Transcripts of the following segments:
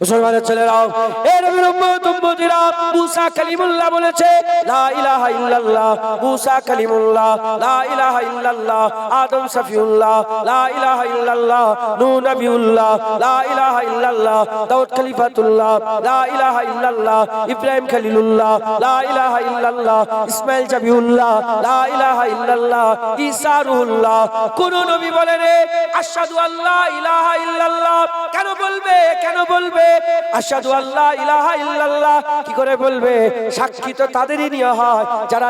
মুসলমানের ছেলেরাও এর মুসা কালিমুল্লাহ বলেছে, লা ইলাহা ইল্লাল্লাহ, মুসা কালিমুল্লাহ, লা ইলাহা ইল্লাল্লাহ, আদম লা ইলাহা ইল্লাল্লাহ নূহ নবিউল্লাহ, লা ইলাহা ইল্লাল্লাহ, দাউদ খলিফাতুল্লাহ, লা ইলাহা ইল্লাল্লাহ, ইব্রাহিম খলিলুল্লাহ, লা ইলাহা ইল্লাল্লাহ, ইসমাইল লা ইলাহা ইল্লাল্লাহ, ঈসা রুহুল্লাহ। কোন নবী বলে রে, আশহাদু আল্লাহ ইলাহা ইল্লাল্লাহ। কেন বলবে কেন বলবে? কি করে বলবে? সাক্ষী তো তাদেরই হয়। যারা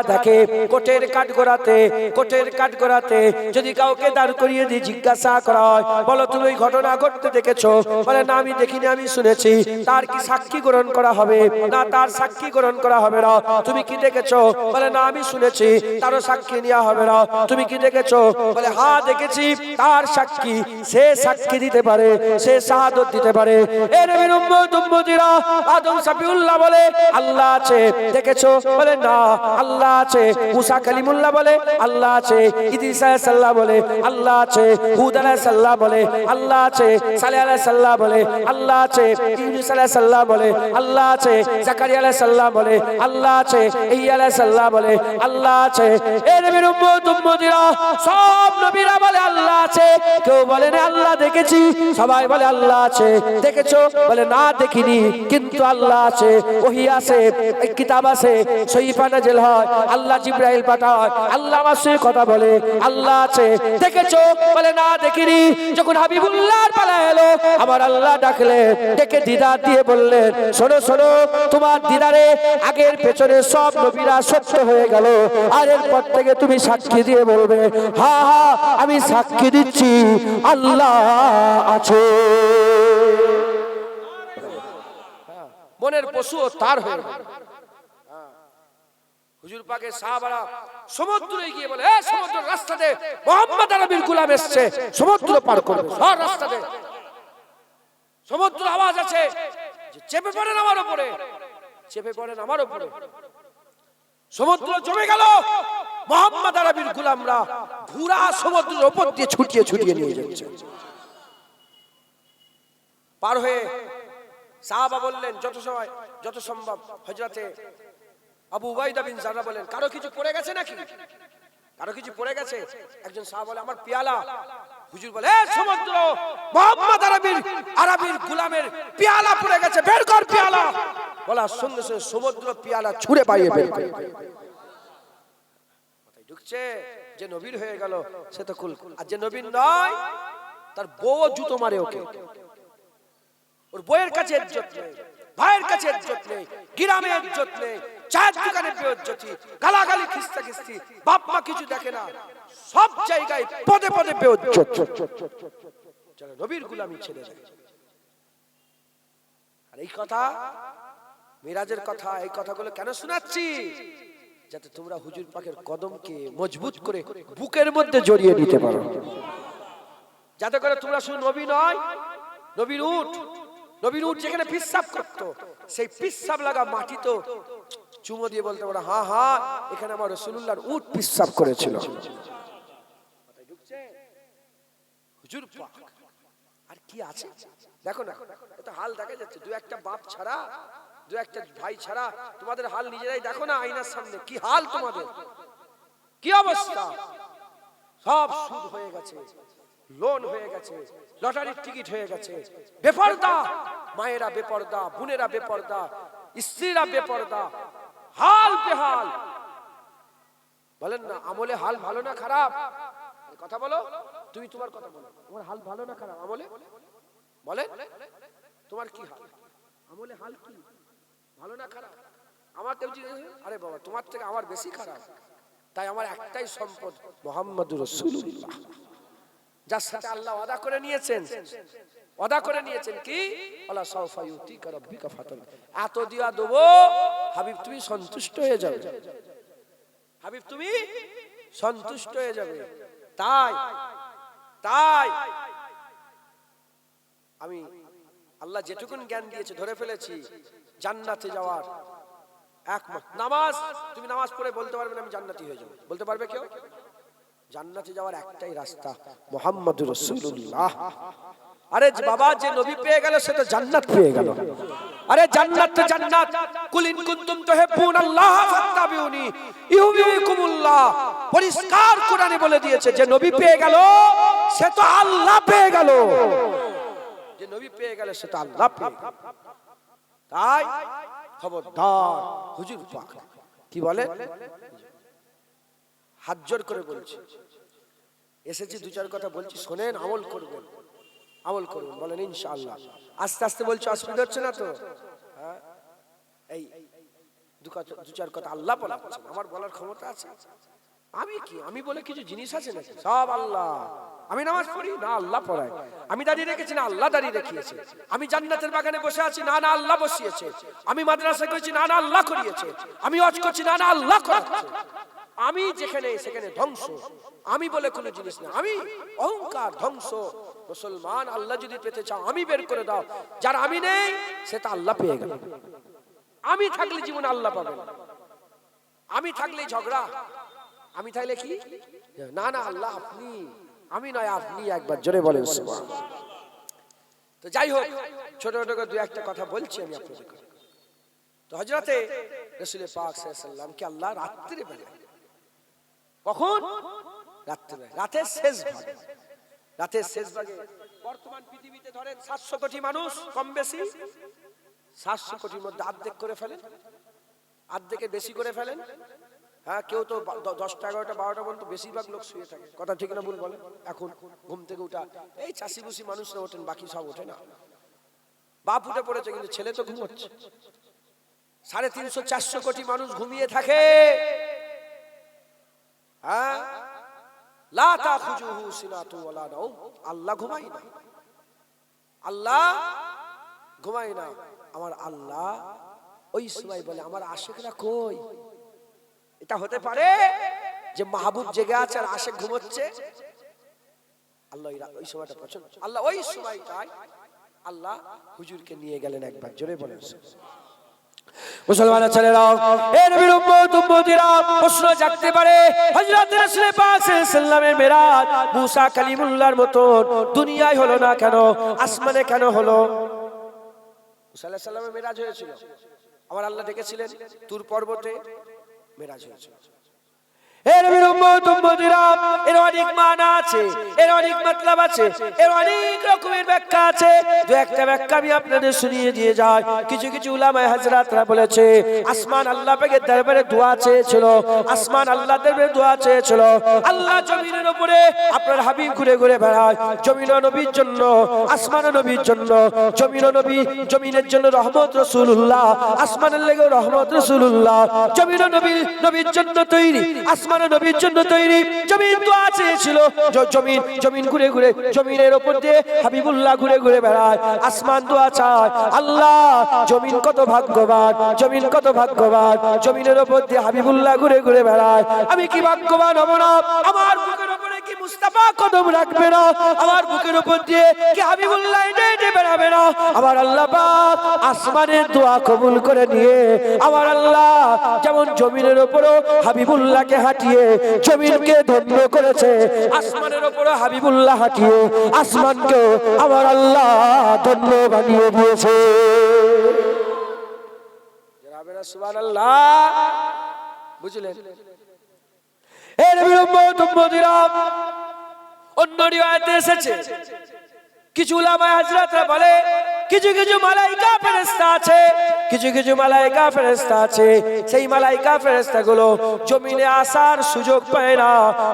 কোটের কাঠগোড়াতে কোটের কাঠগোড়াতে যদি কাউকে দাঁড় করিয়ে দিয়ে জিজ্ঞাসা করা হয়, বলো, তুমি ঘটনা ঘটতে দেখেছ? বলে, না, আমি দেখিনি, আমি শুনেছি। তার কি সাক্ষী গ্রহণ করা হবে? না, তার সাক্ষী গ্রহণ করা হবে না। তুমি কি দেখেছ? বলে, না, আমি শুনেছি। তারও সাক্ষী নেওয়া হবে না। তুমি কি দেখেছ? বলে হ্যাঁ দেখেছি। তার সাক্ষী সে সাক্ষী দিতে পারে, সে শাহাদত দিতে পারে। এর বিরুম্মত উম্মতিরা আদম সাফিউল্লাহ বলে আল্লাহ আছে দেখেছ বলে না আল্লাহ আছে মুসা কালিমুল্লাহ বলে আল্লাহ আছে ইদ্রিস আলাইহিস বলে আল্লাহ আছে হুদ আলাইহিস সালাম বলে আল্লাহ আছে সালেহ আলাইহিস সালাম বলে আল্লাহ আছে ইউনুস আলাইহিস সালাম বলে আল্লাহ আছে জাকারিয়া আলাইহিস সালাম বলে আল্লাহ আছে ইয়া আলাইহিস সালাম বলে আল্লাহ আছে এর বিরুম্মত উম্মতিরা সব নবীরা বলে আল্লাহ আছে কেউ বলে না আল্লাহ দেখেছি সবাই বলে আল্লাহ আছে দেখেছ বলে, না দেখিনি, কিন্তু আল্লাহ আছে, ওহি আছে কিতাব আছে সহিফা নাজিল হয়, আল্লাহ জিব্রাইল পাঠায়, আল্লাহ সঙ্গে কথা বলে, আল্লাহ আছে, দেখেছ? বলে, না দেখিনি। যখন হাবিবুল্লাহর পালা এলো, আমার আল্লাহ ডাকলে ডেকে দিদার দিয়ে বললেন, শোনো শোনো, তোমার দিদারে আগের পেছনে সব নবীরা সত্য হয়ে গেল, আর এরপর থেকে তুমি সাক্ষী দিয়ে বলবে, হা হা, আমি সাক্ষী দিচ্ছি, আল্লাহ আছে মনের পশু তার হয়ে গেল। হুজুর পাকে সাহাবারা সমুদ্রে গিয়ে বলে, এ সমুদ্র রাস্তাতে মোহাম্মদ আরবির গোলাম এসছে, সমুদ্র পার করবে সব রাস্তাতে। সমুদ্র আওয়াজ আছে চেপে পড়েন আমার উপরে, চেপে পড়েন আমার উপরে। সমুদ্র জমে গেল, মোহাম্মদ আরবির গোলামরা পুরা সমুদ্রের ওপর দিয়ে ছুটিয়ে ছুটিয়ে নিয়ে যাচ্ছে। পার হয়ে সাহাবা বললেন, যত সময়, যত সম্ভব। হজরতে আবু উবাইদা বিন জাররা বলেন কারও কিছু পড়ে গেছে নাকি? কারও কিছু পড়ে গেছে? একজন সাহাবা বলে আমার পিয়ালা। হুজুর বলে সমুদ্র, মোহাম্মদ আরবির আরবির গোলামের পিয়ালা পড়ে গেছে, বের কর পিয়ালা। বলার সঙ্গে সঙ্গে সমুদ্র পিয়ালা ছুঁড়ে পাইয়ে বের করে। ঢুকছে যে নবীর হয়ে গেল, সে তো কুল। আর যে নবীর নয়, তার বউ জুতো মারে ওকে। ওর বইয়ের কাছে ইজ্জত নেই, ভাইয়ের কাছে ইজ্জত নেই, গ্রামে ইজ্জত নেই, চায়ের দোকানে বেজ্জতি গালাগালি, খিস্তা খিস্তি, বাপ মা কিছু দেখে না, সব জায়গায় পদে পদে বেজ্জত যারা নবীর গুলামি ছেড়ে যায় আর এই কথা, মিরাজের কথা, এই কথাগুলো কেন শোনাচ্ছি? যাতে তোমরা হুজুর পাকের কদমকে মজবুত করে বুকের মধ্যে জড়িয়ে নিতে পারো। যাতে করে তোমরা শুধু নবী নয়, নবীর উঠ উঠ যেখানে পিসাব করত, সেই পিসাব লাগা মাটি তো চুমো দিয়ে বলতে পারো, হা হা, এখানে আমার রসুল্লাহর উঠ পিসাব করেছিল। হুজুর। আর কি আছে? দেখো না এটা হাল দেখা যাচ্ছে, দু একটা বাপ ছাড়া, দু একটা ভাই ছাড়া, তোমাদের হাল নিজেরাই দেখো না আয়নার সামনে, কি হাল তোমাদের? কি অবস্থা? সব সুদ হয়ে গেছে। লোন হয়ে গেছে, লটারির টিকিট হয়ে গেছে। বেপরদা, মায়েরা বেপরদা, বোনেরা বেপরদা, স্ত্রীরা বেপরদা, হাল বেহাল। বলেন না, আমলে হাল ভালো না খারাপ? কথা বলো, তুমি তোমার কথা বলো, তোমার হাল ভালো না খারাপ? আমলে? বলে? তোমার কি হাল? আমলে হাল কি? ভালো না খারাপ? আমার কেউ আরে বাবা, তোমার থেকে আমার বেশি খারাপ। তাই আমার একটাই সম্পদ মোহাম্মদ রসুল্লাহ যার সাথে আল্লাহ ওয়াদা করে নিয়েছেন। ওয়াদা করে নিয়েছেন কি? আল্লাহ সাউফা ইউতিকা রাব্বিকা ফাতান এত দিয়া দেব, হাবিব তুমি সন্তুষ্ট হয়ে যাবে। হাবিব তুমি সন্তুষ্ট হয়ে যাবে। তাই তাই আমি আল্লাহ যেটুকুন জ্ঞান দিয়েছে, ধরে ফেলেছি, জান্নাতে যাওয়ার একমত। নামাজ, তুমি নামাজ পড়ে বলতে পারবে না আমি জান্নাতি হয়ে যাব। বলতে পারবে কেউ? জান্নাতে যাওয়ার একটাই রাস্তা মোহাম্মদ রসুল্লাহ আরে বাবা যে নবী পেয়ে গেল সে তো জান্নাত পেয়ে গেল। আরে জান্নাত তো জান্নাত। কুলিন কুনতুম তুহিব্বুন আল্লাহ ফাত্তাবিউনি ইউবিকুমুল্লাহ পরিষ্কার কোরআনে বলে দিয়েছে যে নবী পেয়ে গেল সে তো আল্লাহ পেয়ে গেল। যে নবী পেয়ে গেল সে তো আল্লাহ পেয়ে গেল। তাই খবরদার হুজুর পাক। কি বলে? হাত জোর করে বলছি। এসেছি দু চার কথা বলছি শোনেন আমল করবেন। আমল করবেন বলেন ইনশাআল্লাহ। আস্তে আস্তে বলছি অসুবিধা হচ্ছে না তো? হ্যাঁ? এই দু চার কথা আল্লাহ বলা হচ্ছে, আমার বলার ক্ষমতা আছে। আমি কি আমি বলে কিছু জিনিস আছে নাকি? সব আল্লাহ। আমি নামাজ পড়ি? না আল্লাহ পড়ায়। আমি দাঁড়িয়ে রেখেছি? না আল্লাহ দাঁড়িয়ে রেখেছে আমি জান্নাতের বাগানে বসে আছি? না না আল্লাহ বসিয়েছে। আমি মাদ্রাসা করেছি? না না আল্লাহ করিয়েছে। আমি অজ করছি? না না আল্লাহ করাচ্ছে। আমি যেখানে, সেখানে ধ্বংস। আমি বলে কোনো জিনিস না। আমি অহংকার, ধ্বংস। মুসলমান, আল্লাহ যদি পেতে চাও, আমি বের করে দাও। যার আমি নেই, সে তো আল্লাহ পেয়ে গেল। আমি থাকলে জীবন আল্লাহ পাবে আমি থাকলে ঝগড়া। আমি থাকলে কি? না না, আল্লাহ আপনি, আমি নয়, আপনি একবার জোরে বলেন। তো যাই হোক ছোট ছোট করে দু একটা কথা বলছি আমি আপনাদের তো হজরতে রসুল পাক সাল্লাম কি আল্লাহ রাত্রে বেলা কখন? রাত্রে রাতের শেষ ভাগে। রাতের শেষ ভাগে। বর্তমান পৃথিবীতে ধরেন সাতশো কোটি মানুষ, কম বেশি। সাতশো কোটির মধ্যে অর্ধেক করে ফেলেন। অর্ধেকে বেশি করে ফেলেন। হ্যাঁ কেউ তো দশটা, এগারোটা, বারোটা পর্যন্ত বেশিরভাগ লোক শুয়ে থাকে। কথা ঠিক না, ভুল বলেন? এখন ঘুম থেকে উঠা। এই চাষি বুসি মানুষরা ওঠেন, বাকি সব ওঠে না। বাপ উঠে পড়েছে, কিন্তু ছেলে তো ঘুমোচ্ছে। সাড়ে তিনশো, চারশো কোটি মানুষ ঘুমিয়ে থাকে। হ্যাঁ? লা আল্লাহ ঘুমাই না। আল্লাহ ঘুমাই না। আমার আল্লাহ ওই সময় বলে, আমার আশেকরা কই? এটা হতে পারে যে মাহবুব জেগে আছে আর আশেক ঘুমোচ্ছে। আল্লাহ ওই ওই সময়টা পছন্দ। আল্লাহ ওই সময়টায় আল্লাহ হুজুরকে নিয়ে গেলেন একবার। জোরে বলেন। মুসলমানের ছেলেরাও এর বিলম্ব উম্মত, উম্মতিরা প্রশ্ন জাগতে পারে মুসা দুনিয়ায় হলো না কেন, আসমানে কেন হলো? মেরাজ হয়েছিল। আমার আল্লাহ ডেকেছিলেন, তুর পর্বতে মেরাজ হয়েছিল। এর এর অনেক মানা আছে, এর অনেক মতলব আছে, এর অনেক রকমের ব্যাখ্যা আছে। দু একটা ব্যাখ্যা আমি আপনাদের শুনিয়ে দিয়ে যাই। কিছু কিছু বলেছে, আসমান আল্লাহ দরবারে দোয়া চেয়েছিল, আসমান আল্লাহ দরবারে দোয়া চেয়েছিল। আল্লাহ জমিনের উপরে আপনার হাবিব ঘুরে ঘুরে বেড়ায়। জমিন নবীর জন্য, আসমান নবীর জন্য, জমিন নবী জমিনের জন্য রহমত রাসূলুল্লাহ, আসমানের লেগে রহমত রাসূলুল্লাহ। জমিন নবী, নবীর জন্য তৈরি আসমান নবীর জন্য তৈরি। জমিন তো আছে ছিল। জমিন জমিন ঘুরে ঘুরে, জমিনের ওপর দিয়ে হাবিবুল্লাহ ঘুরে ঘুরে বেড়ায়। আসমান তো চায়, আল্লাহ, জমিন কত ভাগ্যবান, জমিন কত ভাগ্যবান। জমিনের ওপর দিয়ে হাবিবুল্লাহ ঘুরে ঘুরে বেড়ায়। আমি কি ভাগ্যবান হব না? আমার কদম রাখবে না। আমার বুকের উপর দিয়ে কি হাবিবুল্লাহ হেঁটে হেঁটে বেড়াবে না। আমার আল্লাহ পাক আসমানের দোয়া কবুল করে নিয়ে, আমার আল্লাহ যেমন জমিনের উপরও হাবিবুল্লাহকে হাঁটিয়ে জমিনকে ধন্য করেছে, আসমানের উপরও হাবিবুল্লাহ হাঁটিয়ে আসমানকে আমার আল্লাহ ধন্য বানিয়ে দিয়েছে। বুঝলেন? এ নবীর উম্মত, উম্মতিরা অন্য রিওয়ায়াতে এসেছে। কিছু উলামায়ে হযরতরা বলে কিছু কিছু মালাইকা ফেরেশতা আছে, কিছু কিছু মালাইকা ফেরেশতা আছে। সেই মালাইকা ফেরেশতাগুলো জমিনে আসার সুযোগ পায় না,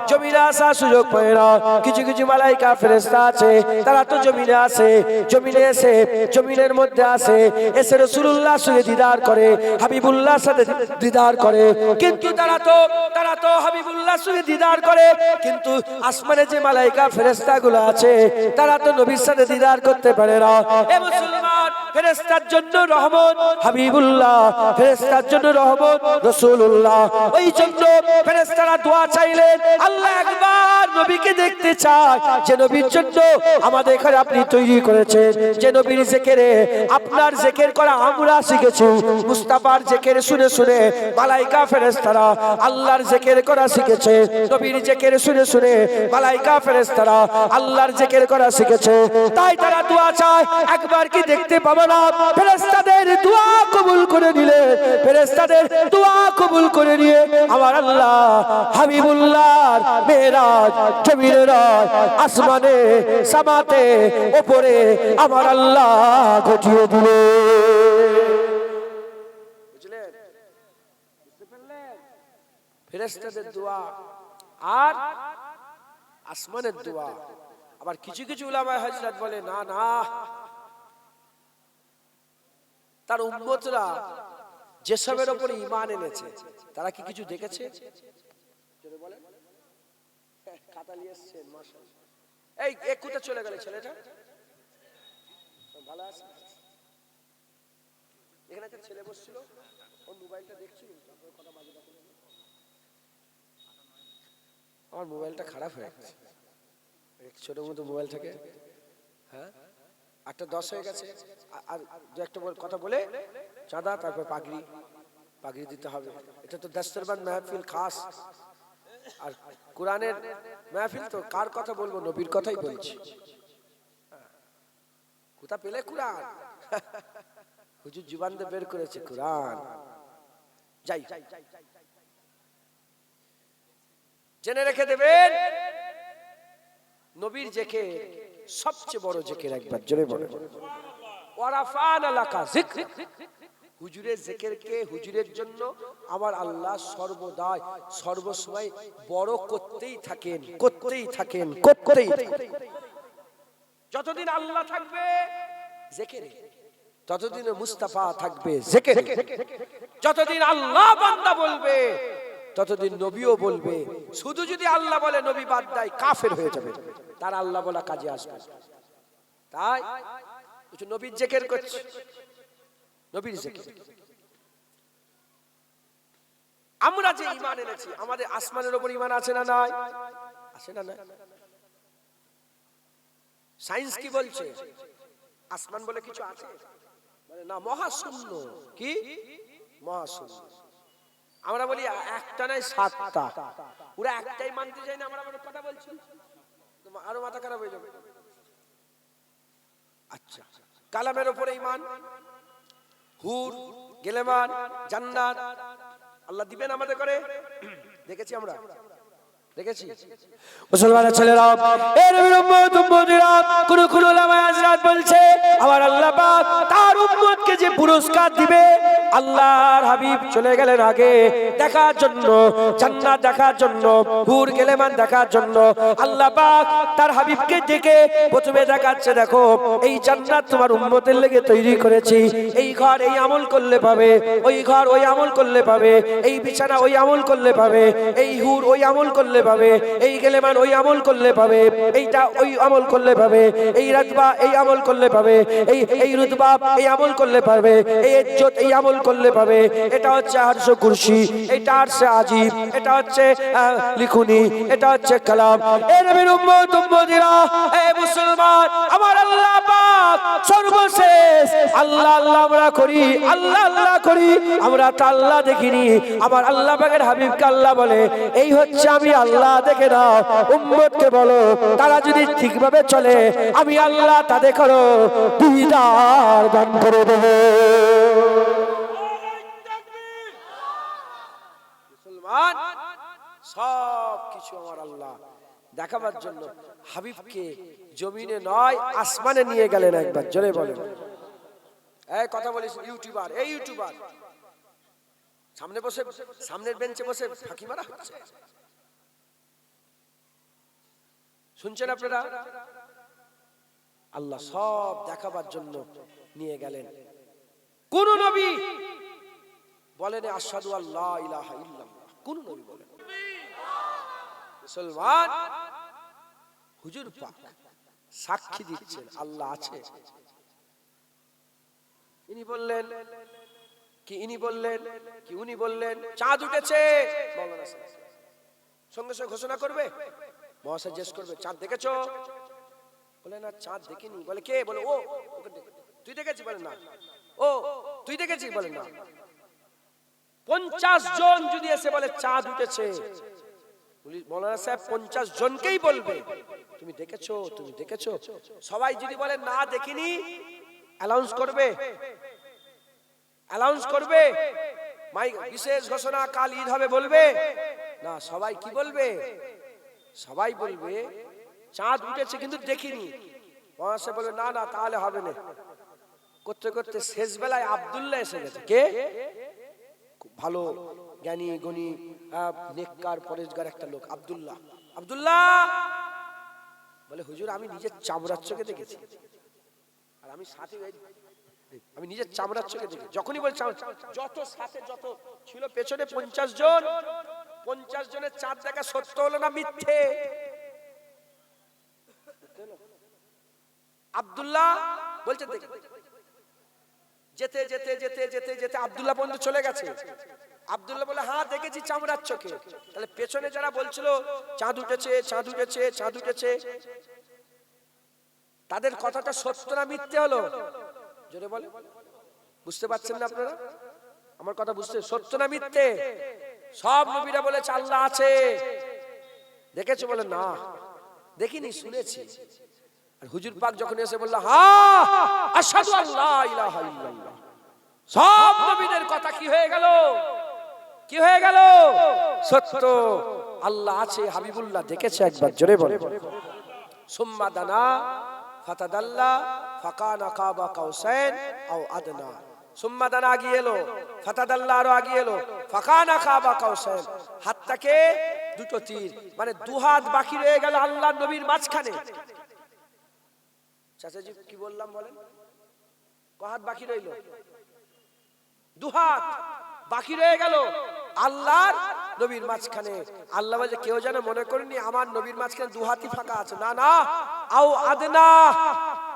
জমিনে আসার সুযোগ পায় না। কিছু কিছু মালাইকা ফেরেশতা আছে, তারা তো জমিনে আসে, জমিনে এসে, জমিনের মধ্যে আসে, এসে রাসূলুল্লাহ সঙ্গে দিদার করে, হাবিবুল্লাহর সাথে দিদার করে। কিন্তু তারা তো তারা তো হাবিবুল্লাহ সঙ্গে দিদার করে। কিন্তু আসমানে যে মালাইকা ফেরেশতাগুলো আছে, তারা তো নবীর সাথে দিদার করতে পারে না। ফেরেশতার জন্য রহমত, হাবিবুল্লাহ, ফেরেশতার জন্য রহমত, রাসূলুল্লাহ। ওই জন্য ফেরেশতারা দোয়া চাই নিলেন আল্লাহ একবার নবীকে দেখতে চায়। যে নবীর জন্য আমাদের এখানে আপনি তৈরি করেছেন, যে নবীর জেকেরে আপনার জেকের করা আমরা শিখেছি। মুস্তাফার জেকের শুনে শুনে, মালাইকা ফেরেশতারা আল্লাহর জেকের করা শিখেছে। নবীর জেকের শুনে শুনে, মালাইকা ফেরেশতারা আল্লাহর জেকের করা শিখেছে। তাই তারা দোয়া চায়, একবার কি দেখতে পাবো না? ফেরেশতাদের দোয়া কবুল করে নিলে, ফেরেশতাদের দোয়া কবুল করে নিয়ে আমার আল্লাহ হাবিবুল্লাহর মেরাজ জমির আসমানে, সামাতে, ওপরে আমার আল্লাহ ঘটিয়ে দিলে। ফেরেশতাদের দোয়া আর আসমানের দোয়া। আবার কিছু কিছু উলামায়ে হযরত বলে, না না তার উম্মতরা যেসবের উপর ঈমান এনেছে, তারা কি কিছু দেখেছে? এই চলে গেল ছেলেটা। ভালো আছে? এখানে একটা ছেলে বসছিল ওর মোবাইলটা দেখছিল কথা বাজে আমার মোবাইলটা খারাপ হয়ে গেছে। ছোট মতো মোবাইল থাকে। হ্যাঁ? আটটা দশ হয়ে গেছে। আর দু একটা কথা বলে চাঁদা, তারপর পাগড়ি। পাগড়ি দিতে হবে। এটা তো দস্তরবান মেহফিল খাস। আর কোরআনের মেহফিল তো কার কথা বলব? নবীর কথাই বলছি। কোথা পেলে কোরআন? হুজুর জীবান দিয়ে বের করেছে কোরআন। যাই। জেনে রেখে দেবেন। নবীর জেকে সবচেয়ে বড় জেকের একবার, জোরে বলে। ওয়ারাফান আলাকা হুজুরের হুজুরের জন্য আমার আল্লাহ সর্বদাই সর্বসময় বড় করতেই থাকেন করতেই থাকেন, করতেই যতদিন আল্লাহ থাকবে ততদিন মুস্তাফা থাকবে, জেকেরে। যতদিন আল্লাহ বান্দা বলবে ততদিন নবীও বলবে, শুধু যদি আল্লাহ বলে নবী বাদ দেয়, কাফের হয়ে যাবে। তার আল্লাহ বলা কাজে আসবে। তাই কিছু নবীর জেকের করছে। নবীর জেকের। আমরা যে ইমান এনেছি, আমাদের আসমানের ওপর ইমান আছে না নাই? আছে না নাই? সায়েন্স কি বলছে? আসমান বলে কিছু আছে? বলে না, মহাশূন্য। কি? মহাশূন্য। আমরা বলি একটা নাই সাতটা। ওরা একটাই মানতে চাই না, আমরা কথা বলছি। আরও মাথা খারাপ হয়ে যাবে। আচ্ছা কালামের উপরে ইমান হুর, গেলেমান, জান্নাত, আল্লাহ দিবেন আমাদের করে। দেখেছি আমরা। দেখেছি? মুসলমানের ছেলেরা এর উম্মত উম্মতিরা কোন কোন উলামায়ে হযরত বলছে, আমার আল্লাহ পাক তার উম্মতকে যে পুরস্কার দিবে, আল্লাহর হাবিব চলে গেলেন আগে, দেখার জন্য, জান্নাত দেখার জন্য, হুর গেলেমান দেখার জন্য। আল্লাহ পাক তার হাবিবকে ডেকে প্রথমে দেখাচ্ছে, দেখো, এই জান্নাত তোমার উম্মতের লেগে তৈরি করেছি। এই ঘর এই আমল করলে পাবে, ওই ঘর ওই আমল করলে পাবে, এই বিছানা ওই আমল করলে পাবে, এই হুর ওই আমল করলে পাবে, এই গেলেমান ওই আমল করলে পাবে, এইটা ওই আমল করলে পাবে, এই রাতবা এই আমল করলে পাবে, এই এই রুতবা এই আমল করলে পাবে এই ইজ্জত এই আমল করলে পাবে, এটা হচ্ছে আরশ কুরসি এটা হচ্ছে আজিব এটা হচ্ছে লিখুনি, এটা হচ্ছে কালাম। এর নবীর উম্মত, উম্মতিরা, এ মুসলমান, আমার আল্লাহ পাক সর্বশেষ, আল্লাহ আল্লাহ আমরা করি, আল্লাহ আল্লাহ করি, আমরা তো আল্লাহ দেখিনি, আমার আল্লাহ পাকের হাবিবকে আল্লাহ বলে, এই হচ্ছে আমি আল্লাহ। দেখে দাও উম্মতকে বলো, তারা যদি ঠিকভাবে চলে, আমি আল্লাহ তাদের করো দিদার দান করে দেবো। মুসলমান, সব কিছু আমার আল্লাহ। দেখাবার জন্য হাবিবকে জমিনে নয়, আসমানে নিয়ে গেলেন একবার, জোরে বলেন। এই কথা বলিস, ইউটিউবার, এই ইউটিউবার। সামনে বসে, সামনের বেঞ্চে বসে ফাঁকি মারা হচ্ছে। শুনছেন আপনারা? আল্লাহ সব দেখাবার জন্য নিয়ে গেলেন। কোন নবী বলেন আসাদু আল্লাহ ইলাহা ইল্লাল্লাহ কোন নবী বলেন? মুসলমান? হুজুর পাক সাক্ষী দিচ্ছেন, আল্লাহ আছে ইনি বললেন, কি ইনি বললেন? কি উনি বললেন? চাঁদ উঠেছে। সঙ্গে সঙ্গে ঘোষণা করবে। মহাশয় জিজ্ঞেস করবে, চাঁদ দেখেছ? বলে, না, চাঁদ দেখিনি। বলে, কে? বলে, ও তুই দেখেছিস বলে, না। ও, তুই দেখেছিস বলে, না। পঞ্চাশ জন যদি এসে বলে, চাঁদ উঠেছে মৌলানা সাহেব, পঞ্চাশ জনকেই বলবে। তুমি দেখেছ? তুমি দেখেছ? সবাই যদি বলে, না দেখিনি অ্যানাউন্স করবে। অ্যানাউন্স করবে। মাই বিশেষ ঘোষণা, কাল ঈদ হবে বলবে। না, সবাই কি বলবে? সবাই বলবে, চাঁদ উঠেছে কিন্তু দেখিনি। মহাশয় বলবে না না, তাহলে হবে না। করতে করতে শেষ বেলায় আব্দুল্লাহ এসে গেছে। কে? খুব ভালো, জ্ঞানী, গণী নেককার, পরেশগার একটা লোক, আব্দুল্লাহ। আব্দুল্লাহ! বলে, হুজুর, আমি নিজের চামড়ার চোখে দেখেছি। আর আমি সাথে আমি নিজের চামড়ার চোখে দেখি যখনই বলছি যত সাথে যত ছিল, পেছনে পঞ্চাশ জন পঞ্চাশ জনের চাঁদ দেখা সত্য হলো না মিথ্যে? আব্দুল্লাহ বলছে যেতে যেতে যেতে যেতে যেতে আবদুল্লাহ বন্ধু চলে গেছে। আব্দুল্লাহ বলে হ্যাঁ দেখেছি, চামড়ার চোখে। তাহলে পেছনে যারা বলছিল, চাঁদ উঠেছে চাঁদ উঠেছে চাঁদ উঠেছে। তাদের কথাটা সত্য না মিথ্যে হলো? জোরে বলে বুঝতে পারছেন না আপনারা? আমার কথা বুঝতে সত্য না মিথ্যে? সব নবীরা বলেছে, আল্লাহ আছে। দেখেছ বলে, না, দেখিনি, শুনেছি। আর হুজুর পাক যখন এসে বলল আশহাদু আল্লাহ ইলাহা ইল্লাল্লাহ। সব নবীদের কথা কি হয়ে গেল? কি হয়ে গেল? সত্য, আল্লাহ আছে, হাবিবুল্লাহ দেখেছে একবার, জোরে বলে। সুম্মা দানা, ফাতাদাল্লা, ফাকানা কাবা কাউসাইন, আও আদনা। সুম্মা দানা আগিয়ে এলো ফাতাদাল্লা আরও আগিয়ে এলো কাউসাইন হাতটাকে দুটো তীর মানে বাকি রয়ে গেল আল্লাহ নবীর মাঝখানে। চাচাজি, কি বললাম বলেন? বাকি রইল? দু হাত বাকি রয়ে গেল আল্লাহর নবীর মাঝখানে। আল্লাহ বলে, কেউ যেন মনে করেনি আমার নবীর মাঝখানে দু হাতই ফাঁকা আছে। না না, আও আদনা।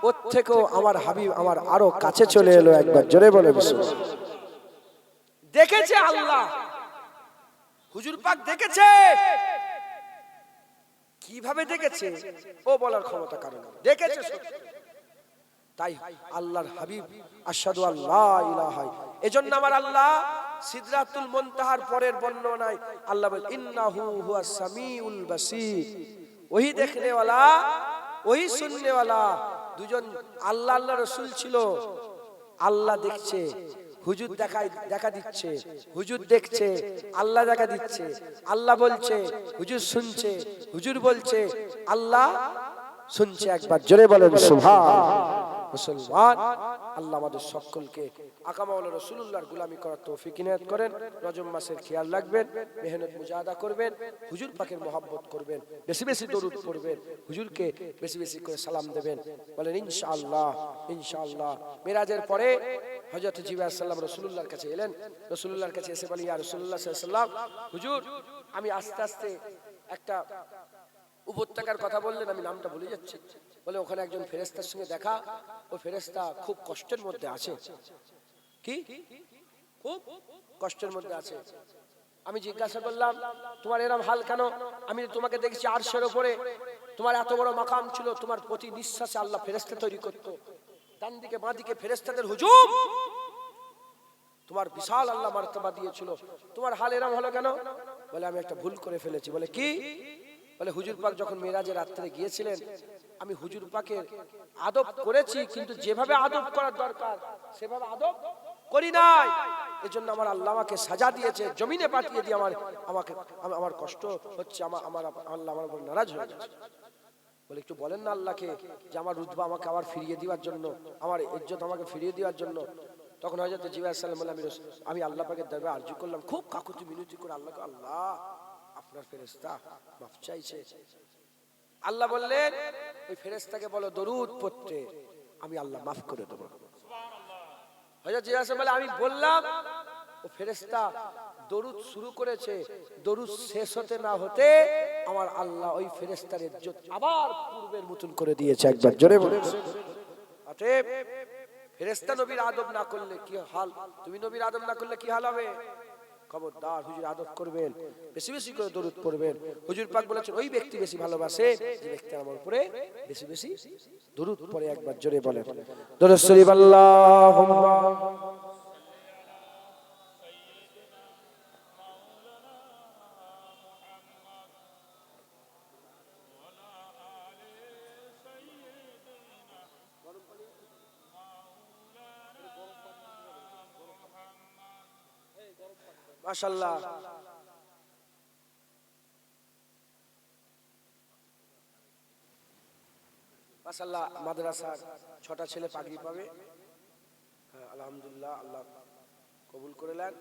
ওর থেকেও আমার হাবিব আমার আরও কাছে চলে এলো একবার। জোরে বলে দেখেছে আল্লাহ। হুজুর পাক দেখেছে। কীভাবে দেখেছে? ও বলার ক্ষমতা কারণ দেখেছে। তাই আল্লাহর হাবিব আল্লাহ ইলাহা এজন্য আমার আল্লাহ সিদরাতুল মুনতাহার পরের বর্ণনায় আল্লাহ বলেন ইন্নাহু হুয়াস সামিউল বাসীর। ওহি দেখনে ওয়ালা ওহি ওয়ালা দুজন আল্লাহ আল্লাহ রসুল ছিল। আল্লাহ দেখছে, হুজুর দেখাই দেখা দিচ্ছে, হুজুর দেখছে, আল্লাহ দেখা দিচ্ছে। আল্লাহ বলছে, হুজুর শুনছে, হুজুর বলছে, আল্লাহ শুনছে একবার। জোরে বলেন সুভান মুসলমান, আল্লাহ আমাদের সকলকে আকামাউল রসুল্লাহর গুলামি করার তৌফিক ইনায়াত করেন রজব মাসের খেয়াল রাখবেন, মেহনত মুজাহাদা করবেন, হুজুর পাকের মহাব্বত করবেন, বেশি বেশি দরুদ পড়বেন, হুজুরকে বেশি বেশি করে সালাম দেবেন, বলেন ইনশাআল্লাহ ইনশাআল্লাহ। মিরাজের পরে হজরত জিবা সাল্লাম রসুল্লাহর কাছে এলেন রসুল্লাহর কাছে এসে বলি, ইয়া রসুল্লাহ সাল্লাম হুজুর, আমি আস্তে আস্তে একটা উপত্যকার কথা বললেন, আমি নামটা ভুলে যাচ্ছি। বলে ওখানে একজন ফেরেস্তার সঙ্গে দেখা। ওই ফেরেস্তা খুব কষ্টের মধ্যে আছে। কি? খুব কষ্টের মধ্যে আছে। আমি জিজ্ঞাসা করলাম, তোমার এরম হাল কেন? আমি তোমাকে দেখেছি আরশের ওপরে তোমার এত বড় মাকাম ছিল, তোমার প্রতি নিঃশ্বাসে আল্লাহ ফেরেস্তা তৈরি করতো। ডান দিকে বাঁ দিকে ফেরেস্তাদের হুজুম তোমার বিশাল আল্লাহ মার্তবা দিয়েছিল। তোমার হাল এরম হলো কেন? বলে, আমি একটা ভুল করে ফেলেছি। বলে, কি? বলে হুজুর পাক যখন মেরাজে রাত্রে গিয়েছিলেন, আমি হুজুর পাকের আদব করেছি, কিন্তু যেভাবে আদব করার দরকার, সেভাবে আদব করি নাই। এজন্য আমার আল্লাহ আমাকে সাজা দিয়েছে, জমিনে পাঠিয়ে দিয়ে আমার, আমাকে, আমার কষ্ট হচ্ছে, আমার আমার, আল্লাহ আমার উপর নারাজ হয়ে গেছে। বলে একটু বলেন না আল্লাহকে যে আমার রুতবা আমাকে আবার ফিরিয়ে দেওয়ার জন্য, আমার ইজ্জত আমাকে ফিরিয়ে দেওয়ার জন্য। তখন হয়তো জিবা সাল্লাম আমি আমি আল্লাহ পাকে দরবারে আরজু করলাম, খুব কাকুতি মিনতি করে আল্লাহকে, আল্লাহ আপনার ফেরেস্তা মাফ চাইছে। আল্লাহ বললেন, ওই ফেরেস্তাকে বলো, দরুদ পড়তে আমি আল্লাহ মাফ করে দেবো। হয়তো জিজ্ঞাসা বলে আমি বললাম, ও ফেরেস্তা দরুদ শুরু করেছে, দরুদ শেষ হতে না হতে আমার আল্লাহ ওই ফেরেস্তার ইজ্জত আবার পূর্বের মতন করে দিয়েছে। একবার জোরে বলে অতএব ফেরেস্তা নবীর আদব না করলে কি হাল? তুমি নবীর আদব না করলে কি হাল হবে? খবরদার হুজুর আদত করবেন, বেশি বেশি করে দরুদ পড়বেন। হুজুর পাক বলেছেন, ওই ব্যক্তি বেশি ভালোবাসে যে ব্যক্তি আমার উপরে বেশি বেশি দরুদ পড়ে একবার জোরে বলেন। দরুদ শরীফ, আল্লাহুম্মা। মাশাআল্লাহ। মাশাআল্লাহ মাদ্রাসার ছটা ছেলে পাগড়ি পাবে। হ্যাঁ, আলহামদুলিল্লাহ আল্লাহ কবুল করে নেন।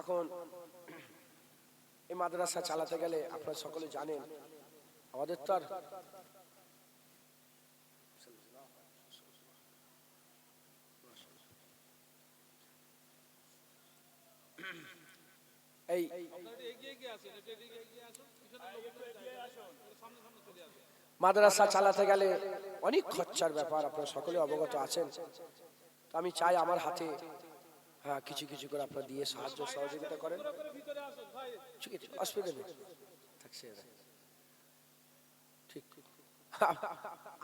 এখন এই মাদ্রাসা চালাতে গেলে আপনারা সকলে জানেন আমাদের তো আর এই। মাদ্রাসা চালাতে গেলে অনেক খরচার ব্যাপার, আপনারা সকলে অবগত আছেন। তো আমি চাই আমার হাতে হ্যাঁ কিছু কিছু করে আপনারা দিয়ে সাহায্য, সহযোগিতা করেন। অসুবিধা নেই। ঠিক।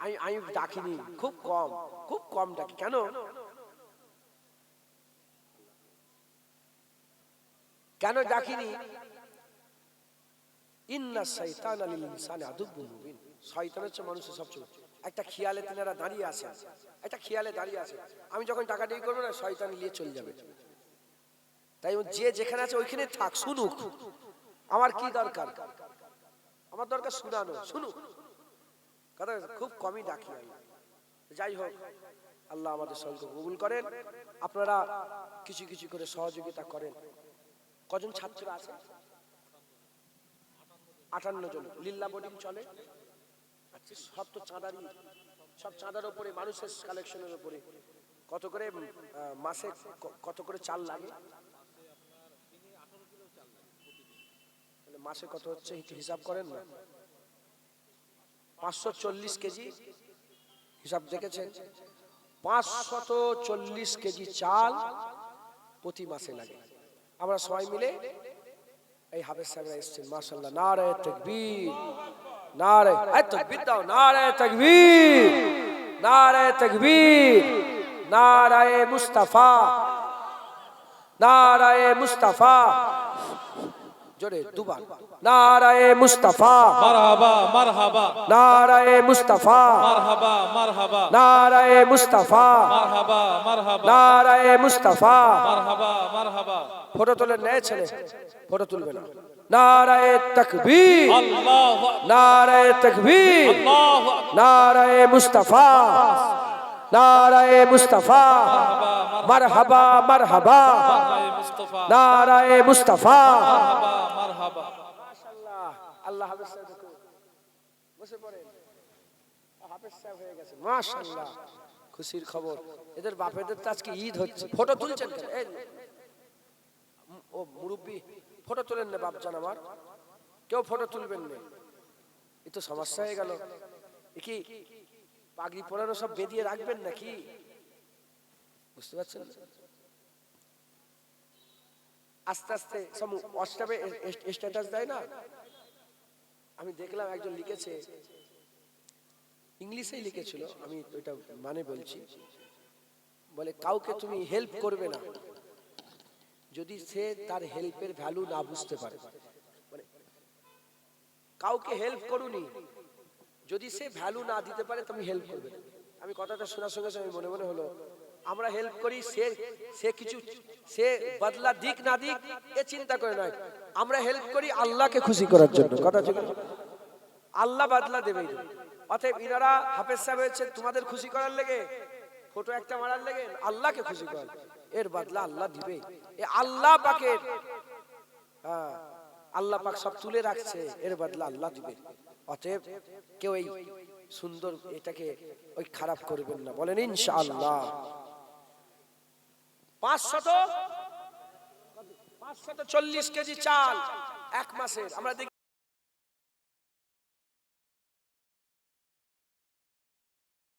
আমি আমি ডাকিনি, খুব কম খুব কম ডাকি। কেন? কেন ডাকিনি? ইন্না শয়তান আলিল মুবিন। শয়তান হচ্ছে মানুষের সবচেয়ে একটা খেয়ালে দাঁড়িয়ে আছেন। একটা খেয়ালে দাঁড়িয়ে আছে আমি যখন টাকা দিয়ে করব না, শয়তান নিয়ে চলে যাবে। তাই যে যেখানে আছে, ওইখানে থাক, শুনুক। আমার কি দরকার? আমার দরকার শুনানো, শুনুক। কথা খুব কমই ডাকি যাই হোক, আল্লাহ আমাদের সঙ্গে কবুল করেন। আপনারা কিছু কিছু করে সহযোগিতা করেন। কজন ছাত্র আছে? আটান্ন জন। লিল্লা বোর্ডিং চলে? আচ্ছা সব তো চাঁদারই। সব চাঁদার উপরে মানুষের কালেকশনের উপরে কত করে মাসে কত করে চাল লাগে? মাসে কত হচ্ছে হিসাব করেন না? পাঁচশো চল্লিশ কেজি। হিসাব দেখেছেন? পাঁচশত চল্লিশ কেজি চাল প্রতি মাসে লাগে। আমরা সবাই মিলে এই হাফেজ সাহেবরা এসছেন। মার্শাল্লাহ নারে তকবীর নারে তকবীর দাও, নারে তকবীর নারে তকবীর, নারায়ে মুস্তাফা নারায়ে মুস্তাফা। জোরে দুবার। নারায়ে মুস্তাফা। মারহাবা মারহাবা। নারায়ে মুস্তাফা। মারহাবা মারহাবা। নারায়ে মুস্তাফা। মারহাবা মারহাবা। নারায়ে মুস্তাফা। মারহাবা মারহাবা। ফটো তোলেন নেয় ছেলে ফটো তুলবে না। নারায়ে তকবীর। আল্লাহ নারায়ে তকবীর। আল্লাহ নারায়ে মুস্তাফা। নারায়ে মুস্তাফা, মারহাবা মারহাবা। নারায়ে মুস্তাফা। আল্লাহ বসে হাফেজ সাহেব হয়ে গেছে, মাশাআল্লাহ। খুশির খবর। এদের বাপেদের তো আজকে ঈদ হচ্ছে। ফটো তুলছেন ও মুরব্বি, ফটো তোলেন না বাপজান আমার। কেউ ফটো তুলবেন না। এ তো সমস্যা হয়ে গেল। কি? পাগড়ি পরানো সব বেঁধিয়ে রাখবেন নাকি? বুঝতে পারছেন? আস্তে আস্তে সব হোয়াটসঅ্যাপে স্ট্যাটাস দেয় না? আমি দেখলাম একজন লিখেছে, ইংলিশেই লিখেছিল, আমি ওইটা মানে বলছি। বলে, কাউকে তুমি হেল্প করবে না, যদি সে তার হেল্পের ভ্যালু না বুঝতে পারে। কাউকে হেল্প করুনি যদি সে ভ্যালু না দিতে পারে, তুমি হেল্প করবে। আমি কথাটা শোনার সঙ্গে সঙ্গে মনে মনে হলো, আমরা হেল্প করি, সে সে কিছু, সে বদলা দিক না দিক, এ চিন্তা করে নয়। আমরা হেল্প করি আল্লাহকে খুশি করার জন্য। কথা? আল্লাহ বদলা দেবে। অতএব ইনারা হাফেজ সাহেব হয়েছে, তোমাদের খুশি করার লেগে ফটো একটা মারার লেগে, আল্লাহকে খুশি করার। এর বদলা আল্লাহ দিবে। এ আল্লাহ পাকের হ্যাঁ। আল্লাহ পাক সব তুলে রাখছে, এর বদলা আল্লাহ দিবে। অতএব কেউ এই সুন্দর এটাকে ওই খারাপ করবেন না। বলেন, ইনশাআল্লাহ। পাঁচশত পাঁচশত চল্লিশ কেজি চাল এক মাসের। আমরা